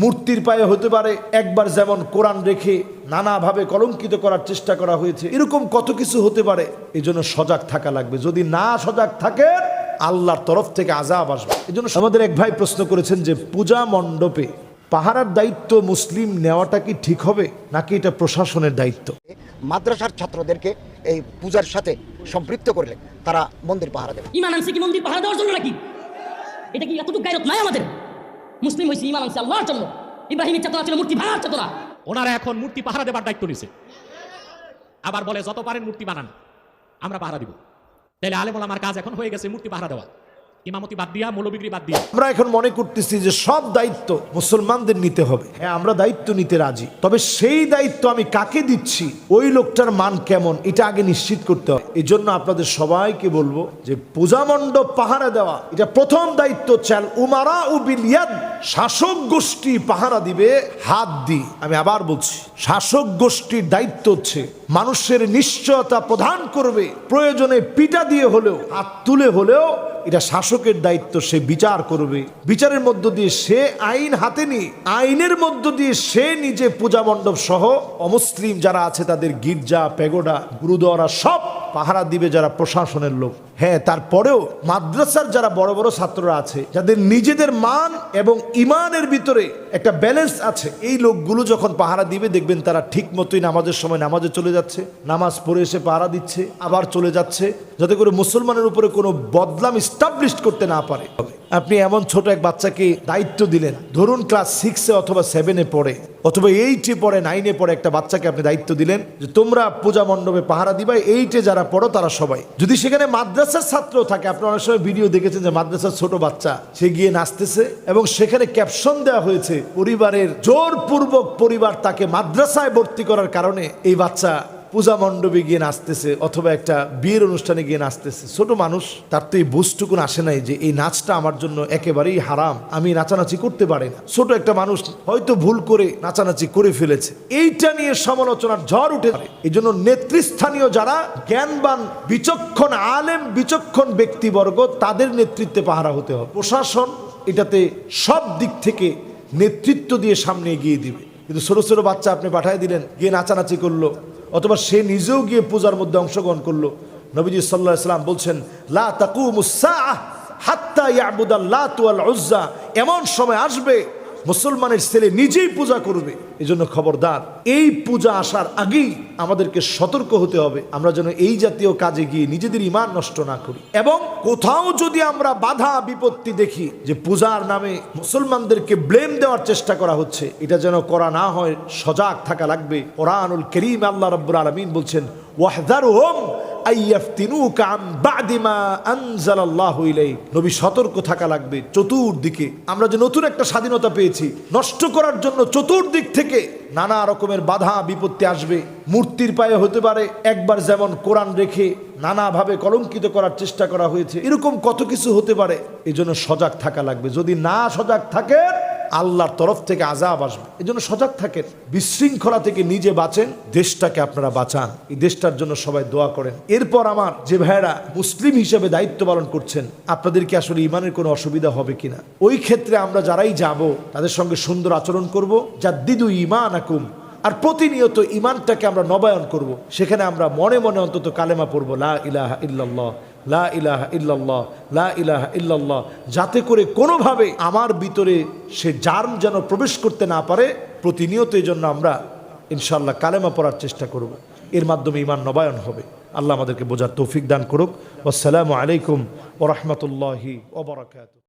মূর্তির পায়ে হতে পারে একবার যেমন কোরআন রেখে নানাভাবে কলঙ্কিত করার চেষ্টা করা হয়েছে এরকম কত কিছু হতে পারে এই জন্য সজাগ থাকা লাগবে। যদি না সজাগ থাকে আল্লাহর তরফ থেকে আজাব আসবে। এই জন্য আমাদের এক ভাই প্রশ্ন করেছেন যে পূজা মণ্ডপে পাহারার দায়িত্ব মুসলিম নেওয়াটা কি ঠিক হবে নাকি এটা প্রশাসনের দায়িত্ব? মাদ্রাসার ছাত্রদেরকে এই পূজার সাথে সম্পৃক্ত করলে তারা মন্দির পাহারা দেবে। ইমান আনছে কি মন্দির পাহারা দেওয়ার জন্য নাকি? এটা কি এতটুকু গায়রত নাই আমাদের? মুসলিম হয়েছে ইমান আনছে আল্লাহর জন্য। ইব্রাহিমের চেতনা ছিল মূর্তি ভাঙার চেতনা। ওনারা এখন মূর্তি পাহারা দেবার দায়িত্ব নিছে। আবার বলে, যত পারেন মূর্তি বানান, আমরা পাহারা দিব। তাহলে আলেমুল আমার কাজ এখন হয়ে গেছে মূর্তি পাহারা দেওয়া। ইমামতি বাদ দিয়া বাদ দিয়া। আমরা এখন মনে করতেছি যে সব দায়িত্ব মুসলমানদের নিতে হবে। হ্যাঁ আমরা দায়িত্ব নিতে রাজি। তবে সেই দায়িত্ব আমি কাকে দিচ্ছি? ওই লোকটার মান কেমন? এটা আগে নিশ্চিত করতে হবে। এই জন্য আপনাদের সবাইকে বলব যে পাহারা দেওয়া, এটা প্রথম দায়িত্ব চাল উমারা ও বিলিয়াদ শাসক গোষ্ঠী পাহারা দিবে, হাত দি আমি আবার বলছি, শাসক গোষ্ঠীর দায়িত্ব হচ্ছে মানুষের নিশ্চয়তা প্রদান করবে। প্রয়োজনে পিটা দিয়ে হলেও, হাত তুলে হলেও এটা শাসকের দায়িত্ব সে বিচার করবে। বিচারের মধ্য দিয়ে সে আইন হাতে নিয়ে, আইনের মধ্য দিয়ে সে নিজে পূজা মণ্ডপ সহ অমুসলিম যারা আছে তাদের গির্জা পেগোডা গুরুদ্বারা সব পাহারা দিবে যারা প্রশাসনের লোক। হ্যাঁ তারপরেও মাদ্রাসার যারা বড় বড় ছাত্ররা আছে, যাদের নিজেদের মান এবং ইমানের ভিতরে একটা ব্যালেন্স আছে, এই লোকগুলো যখন পাহারা দিবে, দেখবেন তারা ঠিক মতোই নামাজের সময় নামাজে চলে যাচ্ছে, নামাজ পড়ে এসে পাহারা দিচ্ছে, আবার চলে যাচ্ছে, যাতে করে মুসলমানের উপরে কোনো বদলাম স্টাবলিশ করতে না পারে। আপনি এমন ছোট এক বাচ্চাকে দায়িত্ব দিলেন। ধরুন ক্লাস সিক্সে অথবা সেভেনে পড়ে, অথবা এইটে পড়ে নাইনে পড়ে একটা বাচ্চাকে আপনি দায়িত্ব দিলেন যে তোমরা পূজা মণ্ডপে পাহারা দিবা এইটে যারা পড়ো তারা সবাই। যদি সেখানে মাদ্রাসার ছাত্র থাকে, আপনি অনেক সময় ভিডিও দেখেছেন যে মাদ্রাসার ছোট বাচ্চা, সে গিয়ে নাচতেছে এবং সেখানে ক্যাপশন দেওয়া হয়েছে, পরিবারের জোরপূর্বক পরিবার তাকে মাদ্রাসায় ভর্তি করার কারণে এই বাচ্চা পূজা মণ্ডপে গিয়ে নাচতেছে অথবা একটা বিয়ের অনুষ্ঠানে গিয়ে নাচতেছে। ছোট মানুষ, তার তো এই বুঝটুকুন আসে নাই যে এই নাচটা আমার জন্য একেবারেই হারাম, আমি নাচানাচি করতে পারি না। ছোট একটা মানুষ হয়তো ভুল করে নাচানাচি করে ফেলেছে। এইটা নিয়ে সমালোচনার ঝড় উঠে এই জন্য নেতৃস্থানীয় যারা জ্ঞানবান, বিচক্ষণ, আলেম, বিচক্ষণ ব্যক্তিবর্গ, তাদের নেতৃত্বে পাহারা হতে হবে। প্রশাসন এটাতে সব দিক থেকে নেতৃত্ব দিয়ে সামনে এগিয়ে দিবে। কিন্তু ছোট ছোট বাচ্চা আপনি পাঠিয়ে দিলেন, গিয়ে নাচানাচি করল। অথবা সে নিজেও গিয়ে পূজার মধ্যে অংশগ্রহণ করল। নবীজি সাল্লাহ সাল্লাম বলছেন, লা তাকু হাত্তা ইয়াবুদাল্লা তুয়াল উজ্জা। এমন সময় আসবে মুসলমানের ছেলে নিজেই পূজা করবে এই জন্য খবরদার। এই পূজা আসার আগেই আমাদেরকে সতর্ক হতে হবে, আমরা যেন এই জাতীয় কাজে গিয়ে নিজেদের ইমান নষ্ট না করি। এবং কোথাও যদি আমরা বাধা, বিপত্তি দেখি যে পূজার নামে মুসলমানদেরকে ব্লেম দেওয়ার চেষ্টা করা হচ্ছে, এটা যেন করা না হয়, সজাগ থাকা লাগবে। কোরআনুল করিম আল্লাহ রব্বুল আলমিন বলছেন ওয়াহদার হোম নবী সতর্ক থাকা লাগবে চতুর্দিকে। আমরা যে নতুন একটা স্বাধীনতা পেয়েছি, নষ্ট করার জন্য চতুর্দিক থেকে নানা রকমের বাধা, বিপত্তি আসবে। মূর্তির পায়ে হতে পারে, একবার যেমন কোরআন রেখে নানাভাবে কলঙ্কিত করার চেষ্টা করা হয়েছে। এরকম কত কিছু হতে পারে এই জন্য সজাগ থাকা লাগবে। যদি না সজাগ থাকে আল্লাহর তরফ থেকে আজাব আসবে। এই জন্য সজাগ থাকেন। বিশৃঙ্খলা থেকে নিজে বাঁচেন। দেশটাকে আপনারা বাঁচান। এই দেশটার জন্য সবাই দোয়া করেন। এরপর আমার যে ভাইয়েরা মুসলিম হিসেবে দায়িত্ব পালন করছেন, আপনাদের কি আসলে ইমানের কোনো অসুবিধা হবে কিনা? ওই ক্ষেত্রে আমরা যারাই যাব, তাদের সঙ্গে সুন্দর আচরণ করব। যা দিদু ইমান আকুম আর প্রতিনিয়ত ইমানটাকে আমরা নবায়ন করব। সেখানে আমরা মনে মনে অন্তত কালেমা পড়ব, লা ইলাহা ইল্লাল্লাহ, লা ইলাহা ইল্লাল্লাহ, লা ইলাহা ইল্লাল্লাহ, যাতে করে কোনোভাবে আমার ভিতরে সে জার্ম যেন প্রবেশ করতে না পারে প্রতিনিয়ত এই জন্য আমরা ইনশাল্লাহ কালেমা পড়ার চেষ্টা করব। এর মাধ্যমে ইমান নবায়ন হবে আল্লাহ আমাদেরকে বোঝার তৌফিক দান করুক আসসালামু আলাইকুম ওরহমতুল্লাহি ওবরাকাত